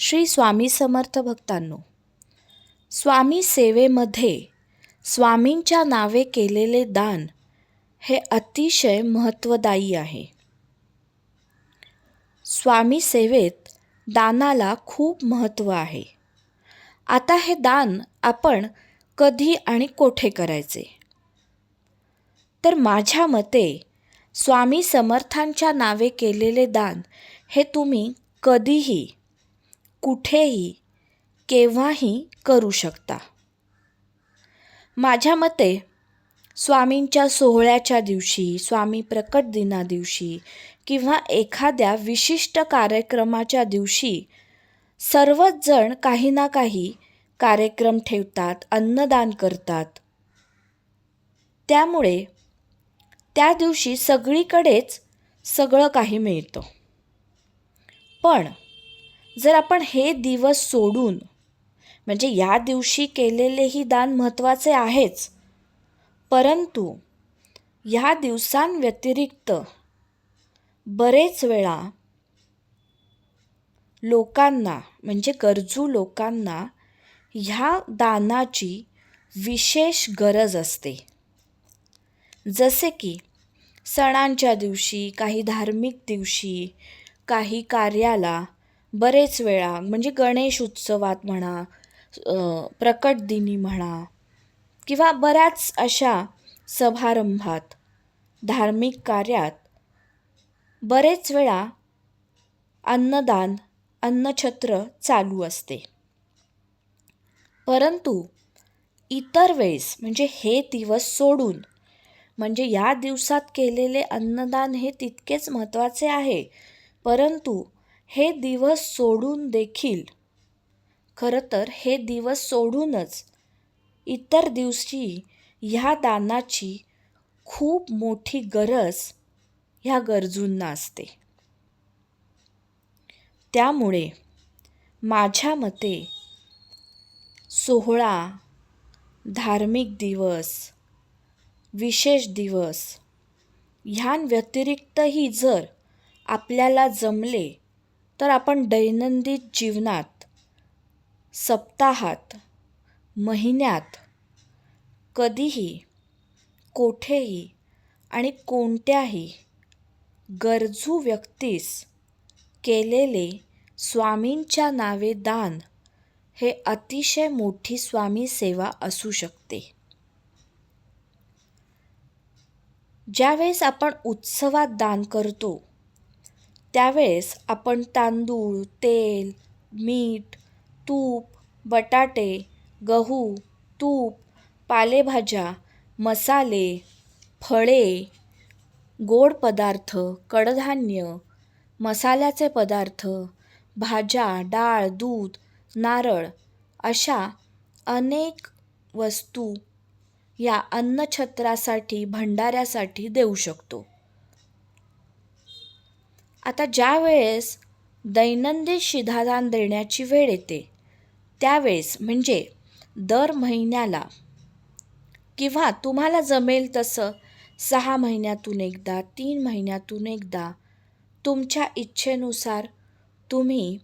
श्री स्वामी समर्थ भक्तांनो स्वामी सेवेमध्ये स्वामींच्या नावे केलेले दान हे अतिशय महत्त्वदायी आहे. स्वामी सेवेत दानाला खूप महत्त्व आहे. आता हे दान आपण कधी आणि कोठे करायचे? तर माझ्या मते स्वामी समर्थांच्या नावे केलेले दान हे तुम्ही कधीही कुठेही केव्हाही करू शकता. माझ्या मते स्वामींच्या सोहळ्याच्या दिवशी स्वामी प्रकट दिना दिवशी किंवा एखाद्या विशिष्ट कार्यक्रमाच्या दिवशी सर्वच जण काही ना काही कार्यक्रम ठेवतात अन्नदान करतात. त्यामुळे त्या दिवशी सगळीकडेच सगळं काही मिळतं. पण जर आपण हे दिवस सोडून म्हणजे या दिवशी केलेलेही दान महत्त्वाचे आहेच परंतु ह्या दिवसांव्यतिरिक्त बरेच वेळा लोकांना म्हणजे गरजू लोकांना ह्या दानाची विशेष गरज असते. जसे की सणांच्या दिवशी काही धार्मिक दिवशी काही कार्याला बरेच वेळा म्हणजे गणेश उत्सवात म्हणा प्रकट दिनी म्हणा किंवा बऱ्याच अशा समारंभात धार्मिक कार्यात बरेच वेळा अन्नदान अन्नछत्र चालू असते. परंतु इतर वेळेस म्हणजे हे दिवस सोडून म्हणजे या दिवसात केलेले अन्नदान हे तितकेच महत्त्वाचे आहे. परंतु हे दिवस सोडून देखील खरं तर हे दिवस सोडूनच इतर दिवशी ह्या दानाची खूप मोठी गरज ह्या गरजूंना असते. त्यामुळे माझ्या मते सोहळा धार्मिक दिवस विशेष दिवस ह्यांव्यतिरिक्तही जर आपल्याला जमले तर आपण दैनंदिन जीवनात सप्ताहात महिन्यात कधीही कोठेही आणि कोणत्याही गरजू व्यक्तीस केलेले स्वामींच्या नावे दान हे अतिशय मोठी स्वामी सेवा असू शकते. ज्यावेळेस आपण उत्सवात दान करतो त्यावेळेस आपण तांदूळ तेल मीठ तूप बटाटे गहू तूप पालेभाज्या मसाले फळे गोड पदार्थ कडधान्य मसाल्याचे पदार्थ भाज्या डाळ दूध नारळ अशा अनेक वस्तू या अन्नछत्रासाठी भंडाऱ्यासाठी देऊ शकतो. आता ज्या वेळेस दैनंदिन शिधादान देण्याची वेळ येते त्यावेळेस म्हणजे दर महिन्याला किंवा तुम्हाला जमेल तसं सहा महिन्यातून एकदा तीन महिन्यातून एकदा तुमच्या इच्छेनुसार तुम्ही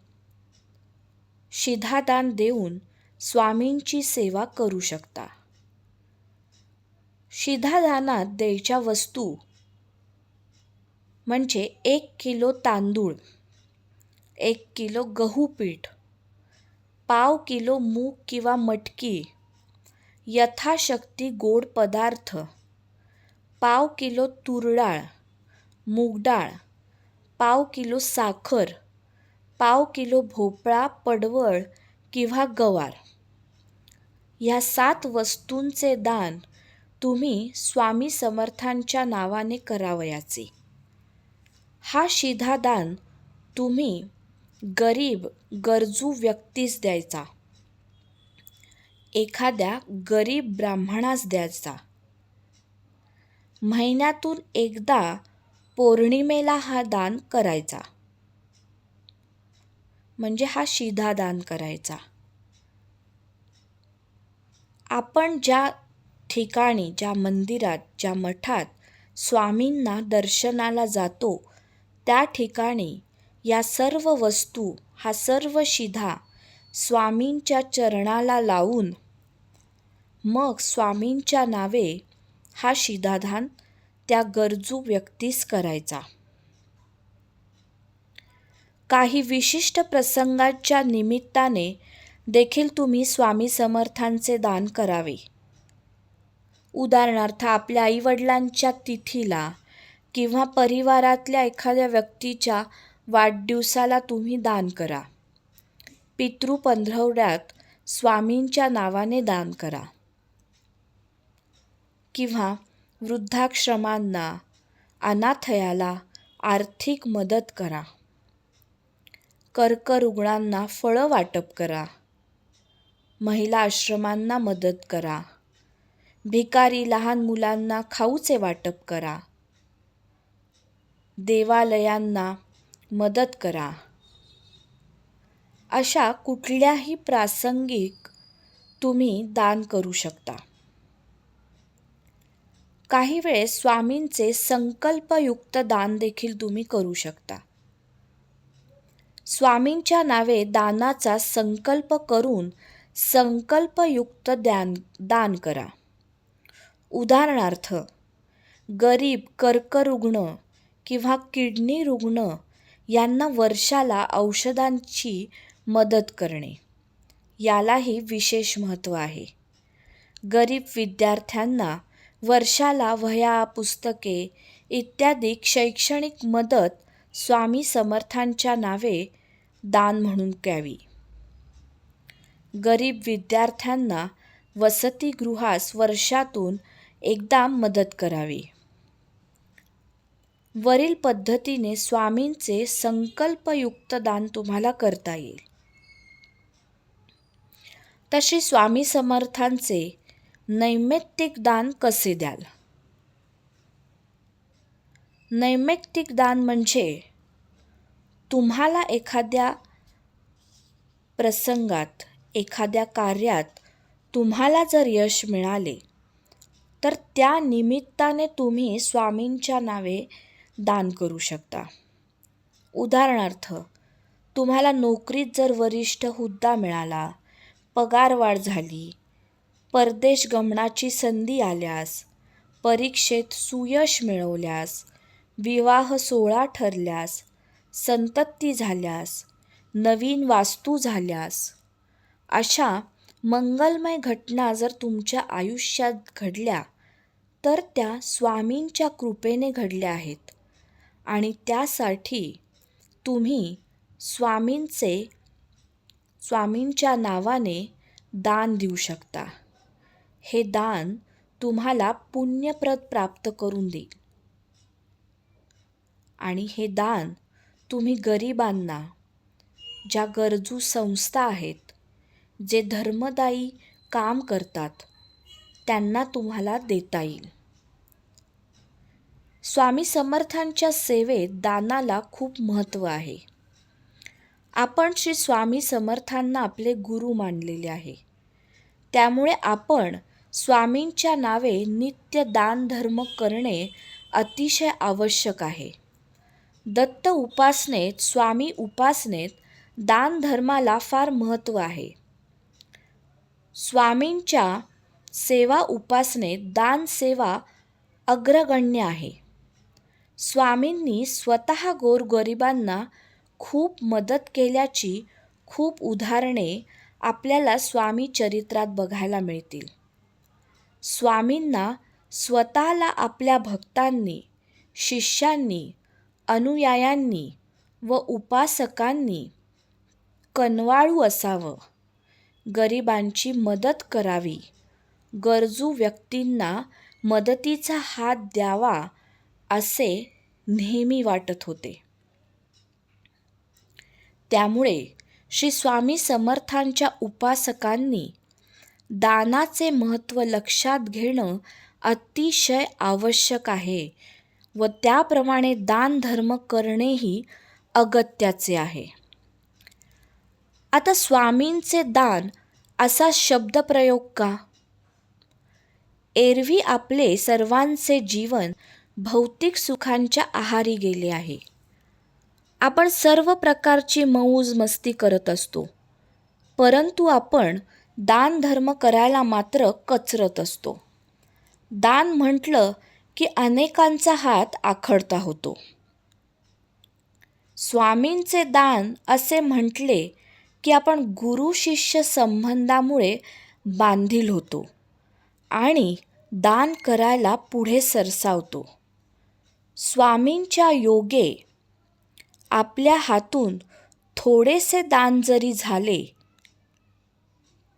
शिधादान देऊन स्वामींची सेवा करू शकता. शिधादानात द्यायच्या वस्तू म्हणजे एक किलो तांदूळ एक किलो गहू पीठ पाव किलो मूग किंवा मटकी यथाशक्ती गोड पदार्थ पाव किलो तुरडाळ मूगडाळ पाव किलो साखर पाव किलो भोपळा पडवळ किंवा गवार. ह्या सात वस्तूंचे दान तुम्ही स्वामी समर्थांच्या नावाने करावयाचे. हा शिधादान तुम्ही गरीब गरजू व्यक्तीस द्यायचा. एखाद्या गरीब ब्राह्मणास द्यायचा. महिन्यातून एकदा पौर्णिमेला हा दान करायचा. म्हणजे हा शिधा दान करायचा. आपण ज्या ठिकाणी ज्या मंदिरात ज्या मठात स्वामींना दर्शनाला जातो त्या ठिकाणी या सर्व वस्तू हा सर्व शिधा स्वामींच्या चरणाला लावून मग स्वामींच्या नावे हा शिधादान त्या गरजू व्यक्तीस करायचा. काही विशिष्ट प्रसंगाच्या निमित्ताने देखील तुम्ही स्वामी समर्थांचे दान करावे. उदाहरणार्थ आपल्या आईवडिलांच्या तिथीला किंवा परिवारातल्या एखाद्या व्यक्तीच्या वाढदिवसाला तुम्ही दान करा. पितृ पंधरवड्यात स्वामींच्या नावाने दान करा. किंवा वृद्धाश्रमांना अनाथयाला आर्थिक मदत करा. कर्करुग्णांना फळं वाटप करा. महिला आश्रमांना मदत करा. भिकारी लहान मुलांना खाऊचे वाटप करा. देवालयांना मदत करा. अशा कुठल्याही प्रासंगिक तुम्ही दान करू शकता. काही वेळेस स्वामींचे संकल्पयुक्त दान देखील तुम्ही करू शकता. स्वामींच्या नावे दानाचा संकल्प करून संकल्पयुक्त द्यान दान करा. उदाहरणार्थ गरीब कर्करुग्ण किंवा किडनी रुग्ण यांना वर्षाला औषधांची मदत करणे. यालाही विशेष महत्त्व आहे. गरीब विद्यार्थ्यांना वर्षाला वह्या पुस्तके इत्यादी शैक्षणिक मदत स्वामी समर्थांच्या नावे दान म्हणून द्यावी. गरीब विद्यार्थ्यांना वसतिगृहास वर्षातून एकदा मदत करावी. वरील पद्धतीने स्वामींचे संकल्पयुक्त दान तुम्हाला करता येईल. तसे स्वामी समर्थांचे नैमित्तिक दान कसे द्याल? नैमित्तिक दान म्हणजे तुम्हाला एखाद्या प्रसंगात एखाद्या कार्यात तुम्हाला जर यश मिळाले तर त्या निमित्ताने तुम्ही स्वामींच्या नावे दान करू शकता. उदाहरणार्थ तुम्हाला नोकरीत जर वरिष्ठ हुद्दा मिळाला पगारवाढ झाली परदेश गमनाची संधी आल्यास परीक्षेत सुयश मिळवल्यास विवाह सोहळा ठरल्यास संतत्ती झाल्यास नवीन वास्तू झाल्यास अशा मंगलमय घटना जर तुमच्या आयुष्यात घडल्या तर त्या स्वामींच्या कृपेने घडल्या आहेत. आणि त्यासाठी तुम्ही स्वामींचे स्वामींच्या नावाने दान देऊ शकता. हे दान तुम्हाला पुण्यप्रद प्राप्त करून देईल. आणि हे दान तुम्ही गरिबांना ज्या गरजू संस्था आहेत जे धर्मदायी काम करतात त्यांना तुम्हाला देता येईल. स्वामी समर्थांच्या सेवेत दानाला खूप महत्त्व आहे. आपण श्री स्वामी समर्थांना आपले गुरु मानलेले आहे. त्यामुळे आपण स्वामींच्या नावे नित्य दान धर्म करणे अतिशय आवश्यक आहे. दत्त उपासनेत स्वामी उपासनेत दान धर्माला फार महत्त्व आहे. स्वामींच्या सेवा उपासनेत दान सेवा अग्रगण्य आहे. स्वामींनी स्वतः गोरगरिबांना खूप मदत केल्याची खूप उदाहरणे आपल्याला स्वामी चरित्रात बघायला मिळतील. स्वामींना स्वतःला आपल्या भक्तांनी शिष्यांनी अनुयायांनी व उपासकांनी कनवाळू असावं. गरिबांची मदत करावी. गरजू व्यक्तींना मदतीचा हात द्यावा असे नेहमी वाटत होते. त्यामुळे श्री स्वामी समर्थांच्या उपासकांनी दानाचे महत्त्व लक्षात घेणं अतिशय आवश्यक आहे व त्याप्रमाणे दान धर्म करणेही अगत्याचे आहे. आता स्वामींचे दान असा शब्दप्रयोग का? एरवी आपले सर्वांचे जीवन भौतिक सुखांच्या आहारी गेले आहे. आपण सर्व प्रकारची मौज मस्ती करत असतो. परंतु आपण दानधर्म करायला मात्र कचरत असतो. दान म्हटलं की अनेकांचा हात आखडता होतो. स्वामींचे दान असे म्हटले की आपण गुरु शिष्य संबंधामुळे बांधील होतो आणि दान करायला पुढे सरसावतो. स्वामींच्या योगे आपल्या हातून थोडेसे दान जरी झाले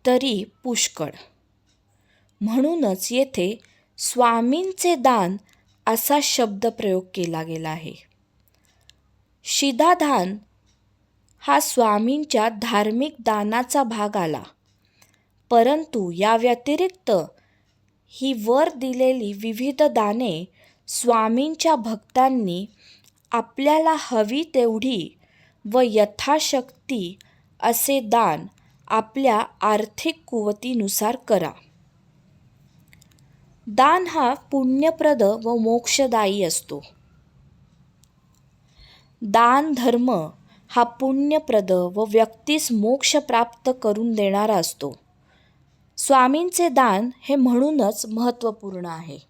तरी पुष्कळ. म्हणूनच येथे स्वामींचे दान असा शब्दप्रयोग केला गेला आहे. शिधादान हा स्वामींच्या धार्मिक दानाचा भाग आला परंतु या व्यतिरिक्त ही वर दिलेली विविध दाने स्वामींच्या भक्तांनी आपल्याला हवी तेवढी व यथाशक्ती असे दान आपल्या आर्थिक कुवतीनुसार करा. दान हा पुण्यप्रद व मोक्षदायी असतो. दान धर्म हा पुण्यप्रद व व्यक्तीस मोक्ष प्राप्त करून देणारा असतो. स्वामींचे दान हे म्हणूनच महत्त्वपूर्ण आहे.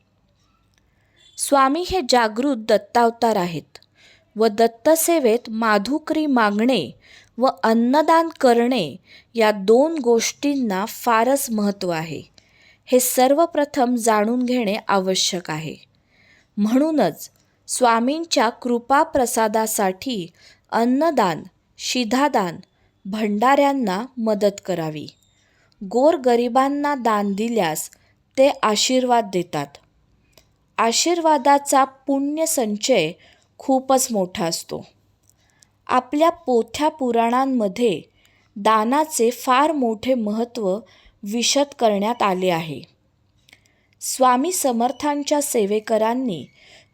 स्वामी हे जागृत दत्तावतार आहेत. व दत्तसेवेत माधुकरी मागणे व अन्नदान करणे या दोन गोष्टींना फारच महत्त्व आहे. हे सर्वप्रथम जाणून घेणे आवश्यक आहे. म्हणूनच स्वामींच्या कृपाप्रसादासाठी अन्नदान शिधादान भंडाऱ्यांना मदत करावी. गोरगरिबांना दान दिल्यास ते आशीर्वाद देतात. आशीर्वादाचा पुण्यसंचय खूपच मोठा असतो. आपल्या पोथ्या पुराणांमध्ये दानाचे फार मोठे महत्त्व विशद करण्यात आले आहे. स्वामी समर्थांच्या सेवेकरांनी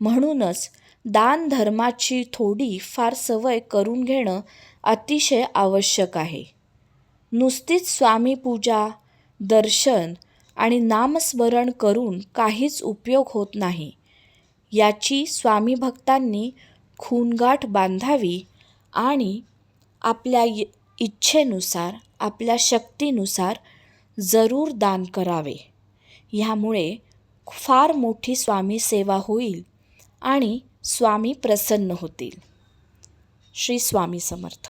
म्हणूनच दानधर्माची थोडी फार सवय करून घेणं अतिशय आवश्यक आहे. नुसतीच स्वामी पूजा दर्शन आणि नामस्मरण करून काहीच उपयोग होत नाही. याची स्वामी भक्तांनी खूनगाठ बांधावी आणि आपल्या इ इच्छेनुसार आपल्या शक्तीनुसार जरूर दान करावे. ह्यामुळे फार मोठी स्वामी सेवा होईल आणि स्वामी प्रसन्न होतील. श्री स्वामी समर्थ.